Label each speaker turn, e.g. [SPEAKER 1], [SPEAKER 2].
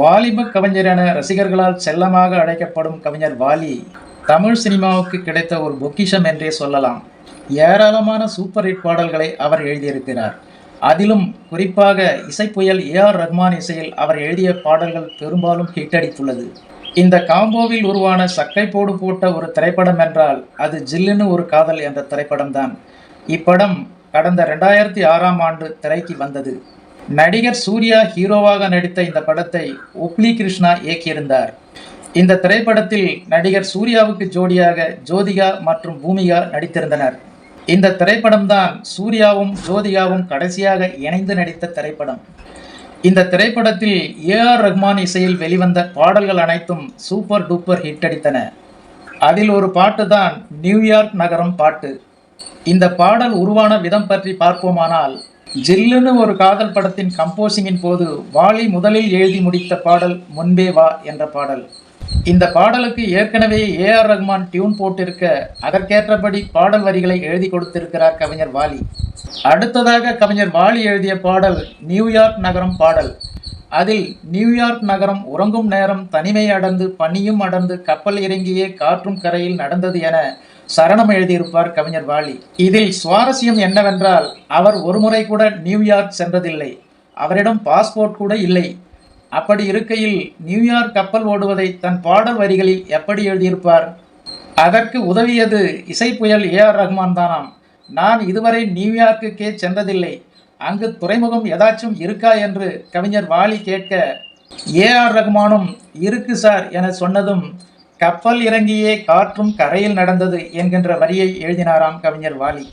[SPEAKER 1] வாலிப கவிஞர் என ரசிகர்களால் செல்லமாக அழைக்கப்படும் கவிஞர் வாலி தமிழ் சினிமாவுக்கு கிடைத்த ஒரு பொக்கிஷம் என்றே சொல்லலாம். ஏராளமான சூப்பர் ஹிட் பாடல்களை அவர் எழுதியிருக்கிறார். அதிலும் குறிப்பாக இசைப்புயல் ஏ ஆர் ரஹ்மான் இசையில் அவர் எழுதிய பாடல்கள் பெரும்பாலும் ஹிட் அடித்துள்ளது. இந்த காம்போவில் உருவான சக்கை போடு போட்ட ஒரு திரைப்படம் என்றால் அது ஜில்லுன்னு ஒரு காதல் என்ற திரைப்படம்தான். இப்படம் கடந்த ரெண்டாயிரத்தி ஆறாம் ஆண்டு திரைக்கு வந்தது. நடிகர் சூர்யா ஹீரோவாக நடித்த இந்த படத்தை உப்ளி கிருஷ்ணா இயக்கியிருந்தார். இந்த திரைப்படத்தில் நடிகர் சூர்யாவுக்கு ஜோடியாக ஜோதிகா மற்றும் பூமிகா நடித்திருந்தனர். இந்த திரைப்படம்தான் சூர்யாவும் ஜோதிகாவும் கடைசியாக இணைந்து நடித்த திரைப்படம். இந்த திரைப்படத்தில் ஏ ஆர் ரஹ்மான் இசையில் வெளிவந்த பாடல்கள் அனைத்தும் சூப்பர் டூப்பர் ஹிட் அடித்தன. அதில் ஒரு பாட்டு தான் நியூயார்க் நகரம் பாட்டு. இந்த பாடல் உருவான விதம் பற்றி பார்ப்போமானால் ஜில்லுன்னு ஒரு காதல் படத்தின் கம்போசிங்கின் போது வாலி முதலில் எழுதி முடித்த பாடல் முன்பே வா என்ற பாடல். இந்த பாடலுக்கு ஏற்கனவே ஏ ஆர் ரஹ்மான் டியூன் போட்டிருக்க அதற்கேற்றபடி பாடல் வரிகளை எழுதி கொடுத்திருக்கிறார் கவிஞர் வாலி. அடுத்ததாக கவிஞர் வாலி எழுதிய பாடல் நியூயார்க் நகரம் பாடல். அதில் நியூயார்க் நகரம் உறங்கும் நேரம் தனிமை அடர்ந்து பனியும் அடர்ந்து கப்பல் இறங்கியே காற்றும் கரையில் நடந்தது என சரணம் எழுதியிருப்பார் கவிஞர் வாலி. இதில் சுவாரஸ்யம் என்னவென்றால் அவர் ஒருமுறை கூட நியூயார்க் சென்றதில்லை. அவரிடம் பாஸ்போர்ட் கூட இல்லை. அப்படி இருக்கையில் நியூயார்க் கப்பல் ஓடுவதை தன் பாடல் வரிகளில் எப்படி எழுதியிருப்பார்? அதற்கு உதவியது இசைப்புயல் ஏ ஆர் ரஹ்மான் தானாம் நான் இதுவரை நியூயார்க்குக்கே சென்றதில்லை. அங்கு துறைமுகம் ஏதாச்சும் இருக்கா என்று கவிஞர் வாலி கேட்க ஏ ஆர் ரகுமானும் இருக்கு சார் என சொன்னதும் கப்பல் இறங்கியே காற்றும் கரையில் நடந்தது என்கின்ற வரியை எழுதினாராம் கவிஞர் வாலி.